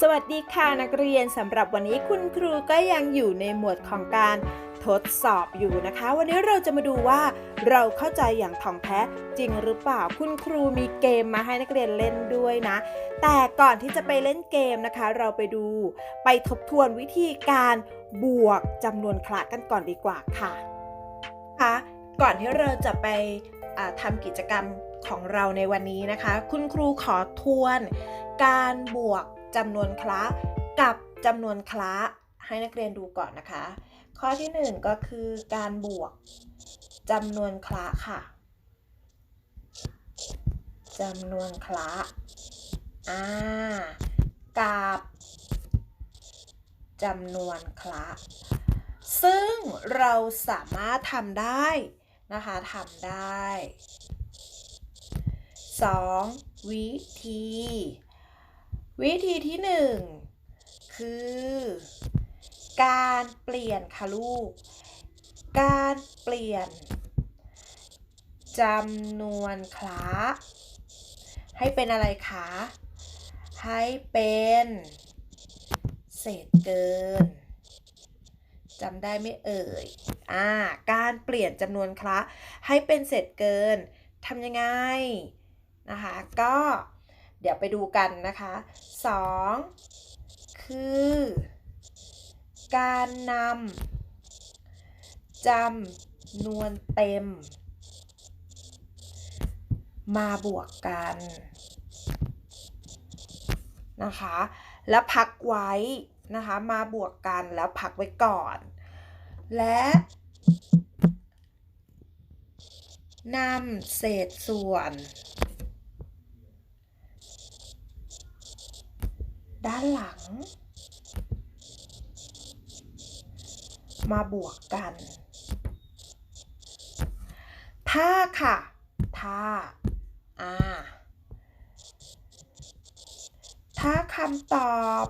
สวัสดีค่ะนักเรียนสำหรับวันนี้คุณครูก็ยังอยู่ในหมวดของการทดสอบอยู่นะคะ วันนี้เราจะมาดูว่าเราเข้าใจอย่างถ่องแท้จริงหรือเปล่าคุณครูมีเกมมาให้นักเรียนเล่นด้วยนะ แต่ก่อนที่จะไปเล่นเกมนะคะ เราไปดู ไปทบทวนวิธีการบวกจำนวนคละกันก่อนดีกว่าค่ะค่ะก่อนที่เราจะไปทำกิจกรรมของเราในวันนี้นะคะ คุณครูขอทวน การบวก จำนวนคละกับจำนวนคละให้นักเรียนดูก่อนนะคะ ข้อที่หนึ่งก็คือการบวกจำนวนคละค่ะจำนวนคละอ่ากับจำนวนคละซึ่งเราสามารถทำได้นะคะทำได้ 2. วิธี วิธีที่หนึ่งคือ การเปลี่ยนค่ะลูก การเปลี่ยนจำนวนคละให้เป็นอะไรคะ ให้เป็นเศษเกินจำได้ไม่เอ่ย อ่า การเปลี่ยนจำนวนคละให้เป็นเศษเกินทำยังไงนะคะ ก็ ดี๋ยวไปดูกันนะคะ 2. คือ การนำจำนวนเต็ม มาบวกกันนะคะ แล้วพักไว้นะคะ มาบวกกันแล้วพักไว้ก่อน และนำเศษส่วน ด้านหลัง มาบวกกันถ้าค่ะถ้าอ่า ถ้าคำตอบ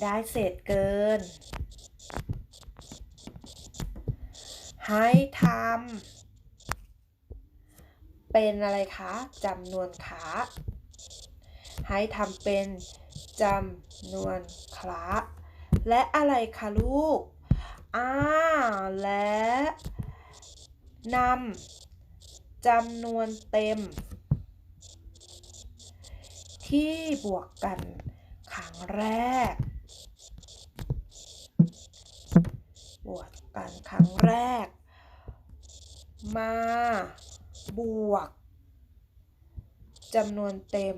ได้เศษเกิน ให้ทำเป็นอะไรคะจำนวนขา ให้ทำเป็นจำนวนคละและอะไรคะลูก อ่า และนำจำนวนเต็ม ที่บวกกันครั้งแรก บวกกันครั้งแรก มาบวกจำนวนเต็ม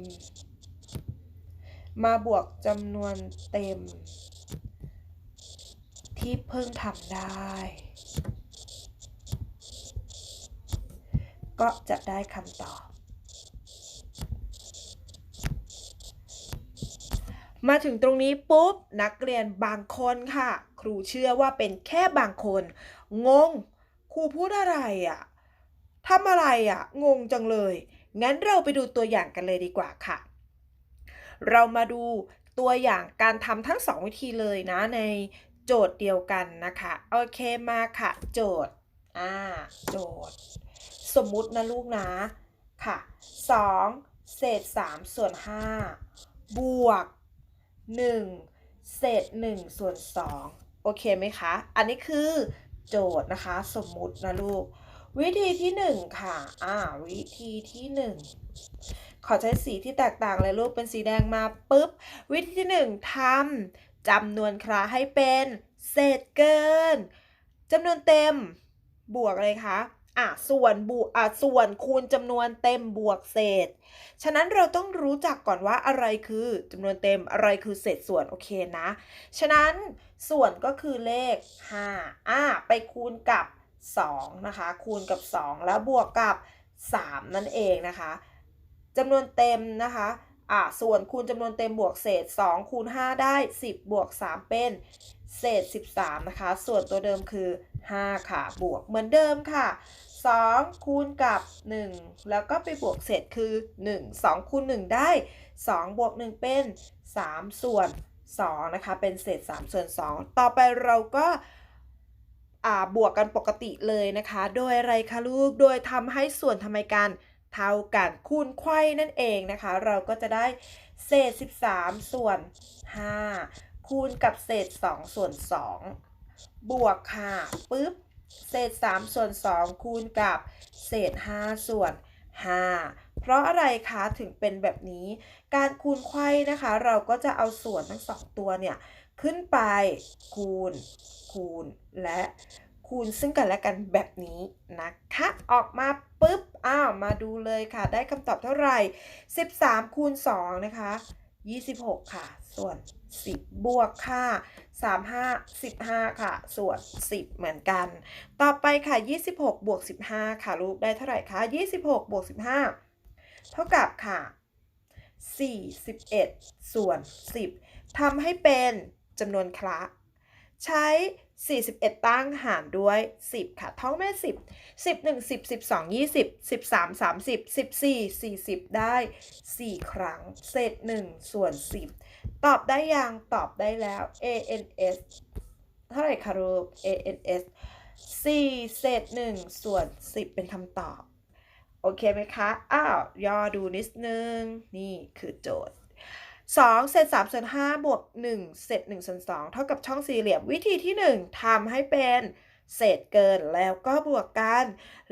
มาบวกจำนวนเต็ม ที่เพิ่งทำได้ ก็จะได้คำตอบ มาถึงตรงนี้ปุ๊บ นักเรียนบางคนค่ะ ครูเชื่อว่าเป็นแค่บางคน งง ครูพูดอะไรอะ่ะทำอะไรอะ่ะ งงจังเลย งั้นเราไปดูตัวอย่างกันเลยดีกว่าค่ะ เรามาดูตัวอย่างการทำทั้งสองวิธีเลยนะในโจทย์เดียวกันนะคะ โอเคมาค่ะ โจทย์อ่าโจทย์ สมมุตินะลูกนะค่ะ 2 เศษ 3 ส่วน 5 บวก 1 เศษ 1 ส่วน 2 โอเคไหมคะ อันนี้คือโจทย์นะคะ สมมุตินะลูก วิธีที่ 1 ค่ะ อ่า วิธีที่ 1 ขอใช้สีที่แตกต่างเลยลูกเป็นสีแดงมาปุ๊บ วิธีที่ 1ทำจำนวนคราให้เป็นเศษเกินจำนวนเต็มบวกเลยคะอะส่วนบวกอะส่วนคูณจำนวนเต็มบวกเศษ ฉะนั้นเราต้องรู้จักก่อนว่าอะไรคือจำนวนเต็มอะไรคือเศษส่วนโอเคนะ ฉะนั้นส่วนก็คือเลข5อะไปคูณกับ2นะคะ คูณกับ 2 แล้วบวกกับ 3 นั่นเองนะคะ จำนวนเต็มนะคะอะส่วนคูณจำนวนเต็มบวกเศษ 2 คูณ 5 ได้ 10 บวก 3 เป็นเศษ 13 นะคะ ส่วนตัวเดิมคือ 5 ค่ะ บวกเหมือนเดิมค่ะ 2 คูณกับ 1 แล้วก็ไปบวกเศษคือ 1 2 คูณ 1 ได้ 2 บวก 1 เป็น 3 ส่วน 2 นะคะ เป็นเศษ 3 ส่วน 2 ต่อไปเราก็อ่าบวกกันปกติเลยนะคะ โดยอะไรคะลูก โดยทำให้ส่วนทำไมกัน เท่ากันคูณไขว้นั่นเองนะคะ เราก็จะได้เศษ 13 ส่วน 5 คูณกับเศษ 2 ส่วน 2 บวกค่ะปึ๊บเศษ 3 ส่วน 2 คูณกับเศษ 5 ส่วน 5 เพราะอะไรคะถึงเป็นแบบนี้ การคูณไขว้นะคะ เราก็จะเอาส่วนทั้งสองตัวเนี่ย ขึ้นไปคูณ คูณและคูณซึ่งกันและกันแบบนี้นะคะ ออกมาปุ๊บ อ้าวมาดูเลยค่ะ ได้คำตอบเท่าไหร่ 13 คูณ 2 นะคะ 26 ค่ะ ส่วน 10 บวกค่ะ 35 15 ค่ะ ส่วน 10 เหมือนกัน ต่อไปค่ะ 26 บวก 15 ค่ะลูกได้เท่าไหร่คะ 26 บวก 15 เท่ากับค่ะ 41 ส่วน 10ทำให้เป็นจำนวนคละ ใช้ 41 ตั้งหารด้วย 10 ค่ะท่องแม่ 10 11 10 12 20 13 30 14 40 ได้ 4 ครั้ง เศษ 1 ส่วน 10 ตอบได้ยังตอบได้แล้ว ANS เท่าไหร่คะลูก ANS 4 เศษ 1 ส่วน 10 เป็นคำตอบ โอเคไหมคะ อ้าว ย่อดูนิดนึง นี่คือโจทย์ 2 เศษ3ส่วน5บวก1เศษ1ส่วน2เท่ากับช่องสี่เหลี่ยมวิธีที่ 1ทำให้เป็นเศษเกินแล้วก็บวกกัน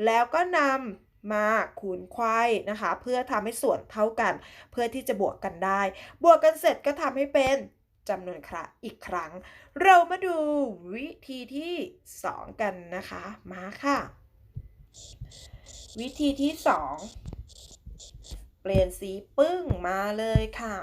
แล้วก็นำมาคูณไขว้นะคะ เพื่อทำให้ส่วนเท่ากัน เพื่อที่จะบวกกันได้ บวกกันเสร็จก็ทำให้เป็นจำนวนคระอีกครั้ง เรามาดูวิธีที่ 2 กันนะคะ มาค่ะ วิธีที่ 2 เปลี่ยนสีปึ้งมาเลยค่ะ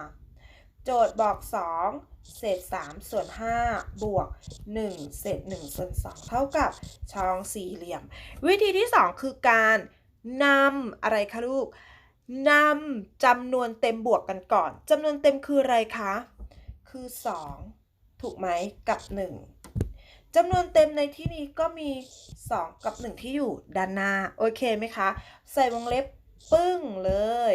โจทย์บอก 2 เศษ 3 ส่วน 5 บวก 1 เศษ 1 ส่วน 2 เท่ากับช่องสี่เหลี่ยม วิธีที่ 2 คือการนำอะไรคะลูกนำจำนวนเต็มบวกกันก่อนจำนวนเต็มคืออะไรคะ คือ 2 ถูกไหมกับ 1จำนวนเต็มในที่นี้ก็มี 2 กับ 1 ที่อยู่ด้านหน้า โอเคไหมคะ ใส่วงเล็บปึ้งเลย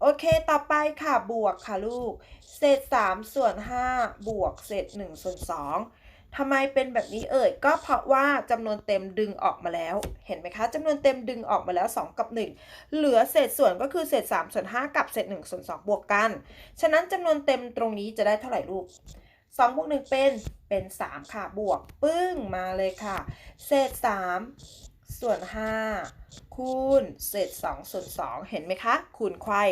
โอเค ต่อไปค่ะ บวกค่ะลูก เศษ3ส่วน5บวกเศษ1ส่วน2ทำไมเป็นแบบนี้เอ่ย ก็เพราะว่าจำนวนเต็มดึงออกมาแล้ว เห็นไหมคะจำนวนเต็มดึงออกมาแล้ว 2 กับ 1 เหลือเศษส่วนก็คือเศษ3ส่วน5กับเศษ1ส่วน2บวกกัน ฉะนั้นจำนวนเต็มตรงนี้จะได้เท่าไหร่ลูก2บวก1เป็นเป็น 3 ค่ะ บวกปึ้งมาเลยค่ะ เศษ3 ส่วน 5 คูณเศษ2ส่วน2เห็นไหมคะ คูณไขว้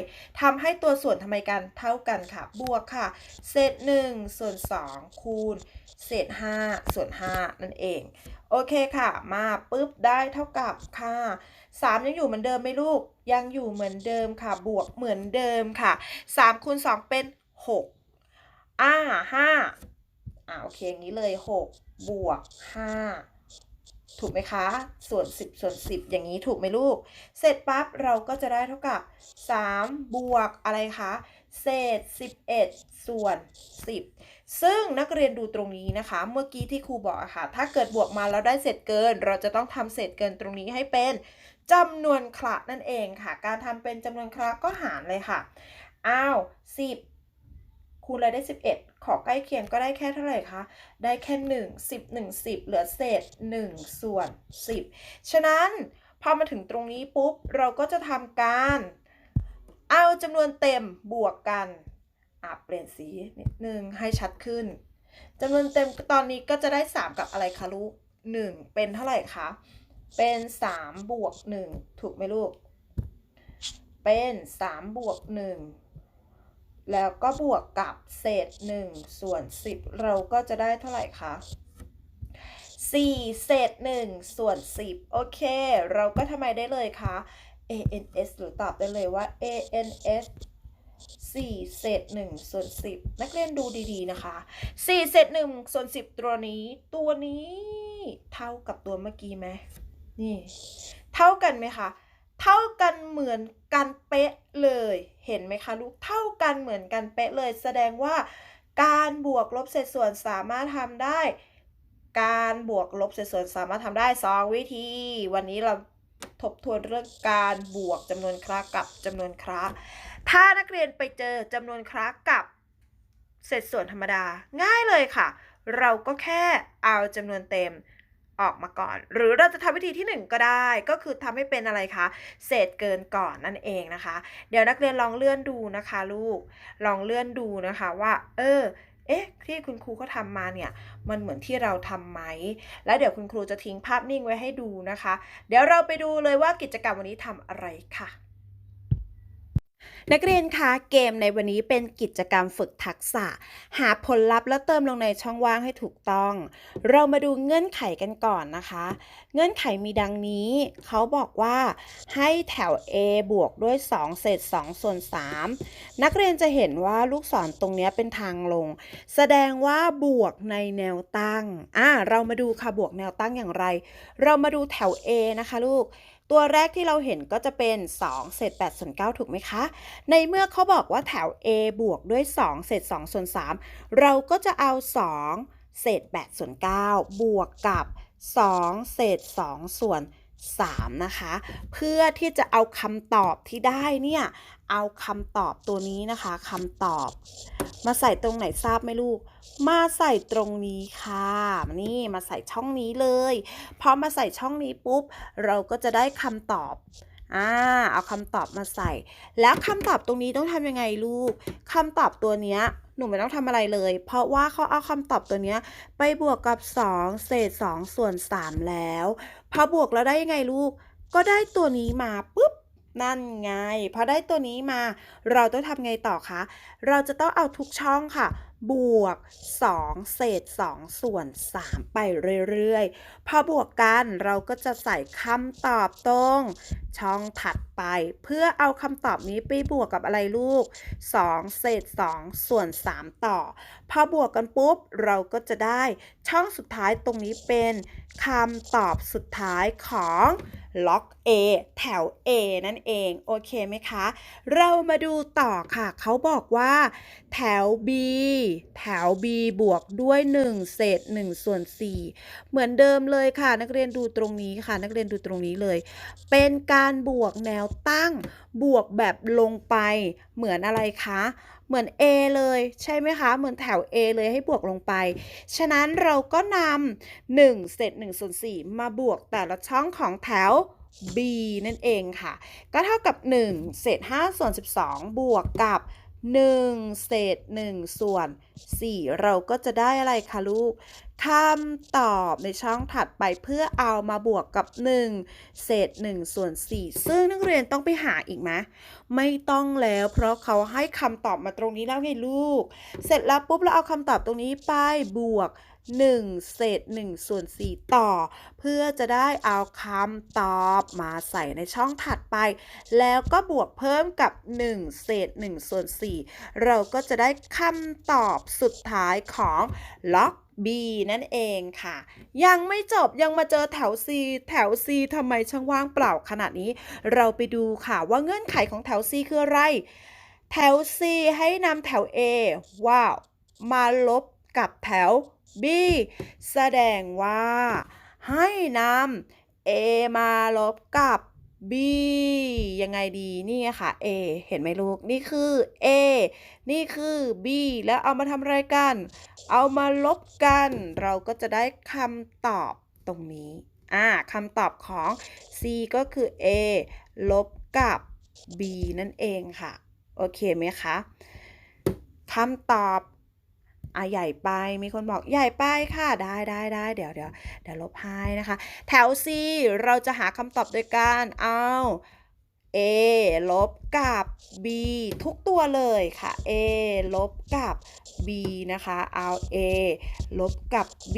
ทำให้ตัวส่วนทำไมกันเท่ากันค่ะ บวกค่ะ เศษ1ส่วน2คูณเศษ5ส่วน5นั่นเอง โอเคค่ะ มาปุ๊บได้เท่ากับค่ะ 3 ยังอยู่เหมือนเดิมไหมลูก ยังอยู่เหมือนเดิมค่ะ บวกเหมือนเดิมค่ะ 3คูณ2เป็น 6 อ่าห้าอ่าโอเคอย่างนี้เลยหกบวกห้า ถูกไหมคะ ส่วนสิบส่วนสิบอย่างนี้ถูกไหมลูก เสร็จปั๊บเราก็จะได้เท่ากับสามบวกอะไรคะ เศษสิบเอ็ดส่วนสิบซึ่งนักเรียนดูตรงนี้นะคะ เมื่อกี้ที่ครูบอกอะค่ะ ถ้าเกิดบวกมาแล้วได้เศษเกิน เราจะต้องทำเศษเกินตรงนี้ให้เป็นจำนวนคละนั่นเองค่ะ การทำเป็นจำนวนคละก็หารเลยค่ะ อ้าวสิบ คูณอะไรได้ 11 ขอใกล้เคียงก็ได้แค่เท่าไหร่คะ ได้แค่ 1 10 1 10 เหลือเศษ 1 ส่วน 10 ฉะนั้นพอมาถึงตรงนี้ปุ๊บ เราก็จะทำการ เอาจำนวนเต็มบวกกันอะเปลี่ยนสีนิดนึงให้ชัดขึ้นจำนวนเต็มตอนนี้ก็จะได้ 3 กับอะไรคะลูก 1 เป็นเท่าไหร่คะ เป็น 3 บวก 1 ถูกไหมลูก เป็น 3 บวก 1 แล้วก็บวกกับเศษ 1 ส่วน 10 เราก็จะได้เท่าไหร่คะ4เศษ1ส่วน 10 โอเค เราก็ทำไมได้เลยคะ ANS หรือตอบได้เลยว่า ANS 4เศษ1ส่วน 10 นักเรียนดูดีๆนะคะ 4เศษ1ส่วน 10 ตัวนี้ ตัวนี้เท่ากับตัวเมื่อกี้ไหมนี่ เท่ากันไหมคะ เท่ากันเหมือนกันเป๊ะเลย เห็นไหมคะลูก เท่ากันเหมือนกันเป๊ะเลย แสดงว่าการบวกลบเศษส่วนสามารถทำได้ การบวกลบเศษส่วนสามารถทำได้สองวิธี วันนี้เราทบทวนเรื่องการบวกจำนวนคระกับจำนวนคระถ้านักเรียนไปเจอจำนวนคระกับเศษส่วนธรรมดา ง่ายเลยค่ะ เราก็แค่เอาจำนวนเต็ม ออกมาก่อน หรือเราจะทำวิธีที่หนึ่งก็ได้ ก็คือทำให้เป็นอะไรคะ เศษเกินก่อนนั่นเองนะคะ เดี๋ยวนักเรียนลองเลื่อนดูนะคะ ลูก ลองเลื่อนดูนะคะว่า เออ เอ๊ะ ที่คุณครูเขาทำมาเนี่ย มันเหมือนที่เราทำไหม แล้วเดี๋ยวคุณครูจะทิ้งภาพนิ่งไว้ให้ดูนะคะ เดี๋ยวเราไปดูเลยว่ากิจกรรมวันนี้ทำอะไรค่ะ นักเรียนคะเกมในวันนี้เป็นกิจกรรมฝึกทักษะ หาผลลัพธ์แล้วเติมลงในช่องว่างให้ถูกต้อง เรามาดูเงื่อนไขกันก่อนนะคะ เงื่อนไขมีดังนี้ เขาบอกว่าให้แถว A บวกด้วย 2 เศษ 2 ส่วน 3 นักเรียนจะเห็นว่าลูกศรตรงนี้เป็นทางลง แสดงว่าบวกในแนวตั้งอ่าเรามาดูค่ะบวกแนวตั้งอย่างไร เรามาดูแถว A นะคะลูก ตัวแรกที่เราเห็นก็จะเป็น 2 เศษ8ส่วน9ถูกไหมคะ ในเมื่อเขาบอกว่าแถว A บวกด้วย 2 เศษ2ส่วน3เราก็จะเอา 2 เศษ8ส่วน9บวกกับ 2 เศษ2ส่วน3 นะคะ เพื่อที่จะเอาคำตอบที่ได้เนี่ย เอาคำตอบตัวนี้นะคะคำตอบ มาใส่ตรงไหนทราบไหมลูก มาใส่ตรงนี้ค่ะ นี่มาใส่ช่องนี้เลยพอมาใส่ช่องนี้ปุ๊บ เราก็จะได้คำตอบอ่าเอาคำตอบมาใส่ แล้วคำตอบตรงนี้ต้องทำยังไงลูกคำตอบตัวเนี้ย หนูไม่ต้องทำอะไรเลย เพราะว่าเขาเอาคำตอบตัวนี้ไปบวกกับ 2 เศษ 2 ส่วน 3 แล้ว พอบวกแล้วได้ยังไงลูก ก็ได้ตัวนี้มาปุ๊บนั่นไง พอได้ตัวนี้มา เราต้องทำไงต่อคะ เราจะต้องเอาทุกช่องค่ะบวก 2 เศษ 2 ส่วน 3 ไปเรื่อยๆ พอบวกกันเราก็จะใส่คำตอบตรง ช่องถัดไป เพื่อเอาคำตอบนี้ไปบวกกับอะไรลูก 2 เศษ 2 ส่วน 3 ต่อ พอบวกกันปุ๊บ เราก็จะได้ช่องสุดท้ายตรงนี้เป็นคำตอบสุดท้ายของล็อก A แถว A นั่นเอง โอเคไหมคะ เรามาดูต่อค่ะ เขาบอกว่า แถว B แถว B บวกด้วย 1 เศษ 1 ส่วน 4 เหมือนเดิมเลยค่ะ นักเรียนดูตรงนี้ค่ะ นักเรียนดูตรงนี้เลย เป็นการบวกแนวตั้ง บวกแบบลงไป เหมือนอะไรคะ เหมือน A เลยใช่ไหมคะ เหมือนแถว A เลยให้บวกลงไป ฉะนั้นเราก็นำ1เศษ1ส่วน4มาบวกแต่ละช่องของแถว B นั่นเองค่ะ ก็เท่ากับ 1 เศษ5ส่วน 12 บวกกับ 1 เศษ 1 ส่วน 4 เราก็จะได้อะไรคะลูกคำตอบในช่องถัดไปเพื่อเอามาบวกกับ 1 เศษ1ส่วน4ซึ่งนักเรียนต้องไปหาอีกไหมไม่ต้องแล้วเพราะเขาให้คำตอบมาตรงนี้แล้วไงลูก เสร็จแล้วปุ๊บเราเอาคำตอบตรงนี้ไปบวก 1 เศษ1ส่วน4ต่อ เพื่อจะได้เอาคำตอบมาใส่ในช่องถัดไป แล้วก็บวกเพิ่มกับ 1 เศษ1ส่วน4เราก็จะได้คำตอบสุดท้ายของล็อก B นั่นเองค่ะ ยังไม่จบยังมาเจอแถว C แถว C ทำไมช่างว่างเปล่าขนาดนี้ เราไปดูค่ะว่าเงื่อนไขของแถว C คืออะไร แถว C ให้นำแถว A ว้าว มาลบกับแถว B แสดงว่า ให้นำ A มาลบกับ B ยังไงดีนี่ไงค่ะ A เห็นไหมลูก นี่คือ A นี่คือ B แล้วเอามาทำอะไรกัน เอามาลบกัน เราก็จะได้คำตอบตรงนี้ อ่าคำตอบของ C ก็คือ A ลบกับ B นั่นเองค่ะ โอเคไหมคะคำตอบ อะใหญ่ไปมีคนบอกใหญ่ไปค่ะได้ได้ได้เดี๋ยวเดี๋ยวเดี๋ยวลบให้นะคะ แถว C เราจะหาคำตอบโดยการเอา A ลบกับ B ทุกตัวเลยค่ะ A ลบกับ B นะคะเอา A ลบกับ B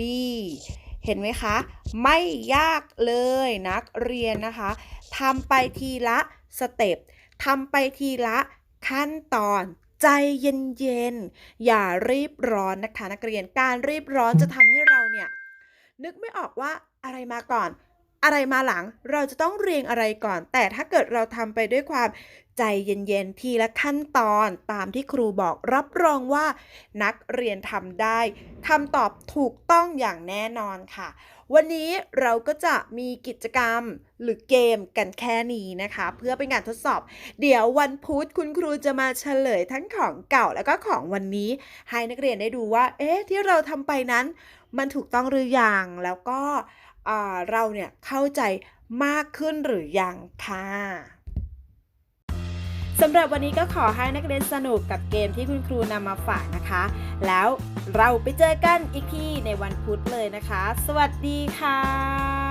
เห็นไหมคะ ไม่ยากเลยนักเรียนนะคะทำไปทีละสเต็ปทำไปทีละขั้นตอน ใจเย็นๆ อย่ารีบร้อนนะคะนักเรียน การรีบร้อนจะทำให้เราเนี่ยนึกไม่ออกว่าอะไรมาก่อน อะไรมาหลังเราจะต้องเรียงอะไรก่อน แต่ถ้าเกิดเราทำไปด้วยความใจเย็นๆ ทีละขั้นตอนตามที่ครูบอกรับรองว่า นักเรียนทำได้คำตอบถูกต้องอย่างแน่นอนค่ะ วันนี้เราก็จะมีกิจกรรมหรือเกมกันแค่นี้นะคะ เพื่อเป็นการทดสอบ เดี๋ยววันพุธคุณครูจะมาเฉลยทั้งของเก่าแล้วก็ของวันนี้ ให้นักเรียนได้ดูว่า เอ๊ะที่เราทำไปนั้น มันถูกต้องหรืออยังแล้วก็ เราเนี่ยเข้าใจมากขึ้นหรือยังค่ะสำหรับวันนี้ก็ขอให้นักเรียนสนุกกับเกมที่คุณครูนำมาฝากนะคะ แล้วเราไปเจอกันอีกทีในวันพุธเลยนะคะ สวัสดีค่ะ